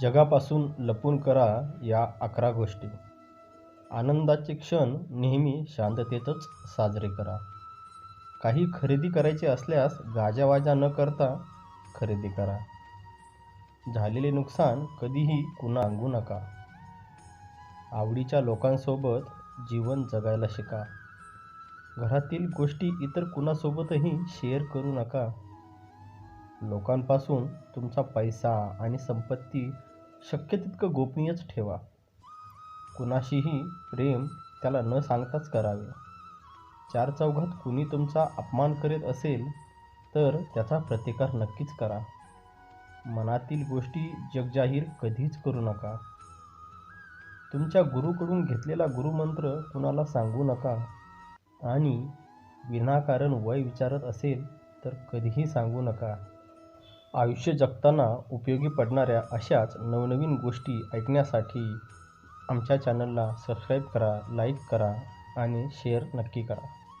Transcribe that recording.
जगापासून लपून करा या अकरा गोष्टी. आनंदाचे क्षण नेहमी शांततेतच साजरे करा. काही खरेदी करायचे असल्यास गाजावाजा न करता खरेदी करा. झालेले नुकसान कधीही कुणा अंगू नका. आवडीच्या लोकांसोबत जीवन जगायला शिका. घरातील गोष्टी इतर कुणासोबतही शेअर करू नका. लोकांपासून तुमचा पैसा आणि संपत्ती शक्य तितकं गोपनीयच ठेवा. कुणाशीही प्रेम त्याला न सांगताच करावे. चार चौघात कुणी तुमचा अपमान करीत असेल तर त्याचा प्रतिकार नक्कीच करा. मनातील गोष्टी जगजाहीर कधीच करू नका. तुमच्या गुरुकडून घेतलेला गुरुमंत्र कुणाला सांगू नका आणि विनाकारण वय विचारत असेल तर कधीही सांगू नका. आयुष्य जगताना उपयोगी पडणाऱ्या अशाच नवनवीन गोष्टी ऐकण्यासाठी आमच्या चॅनलला सबस्क्राईब करा लाईक करा आणि शेअर नक्की करा.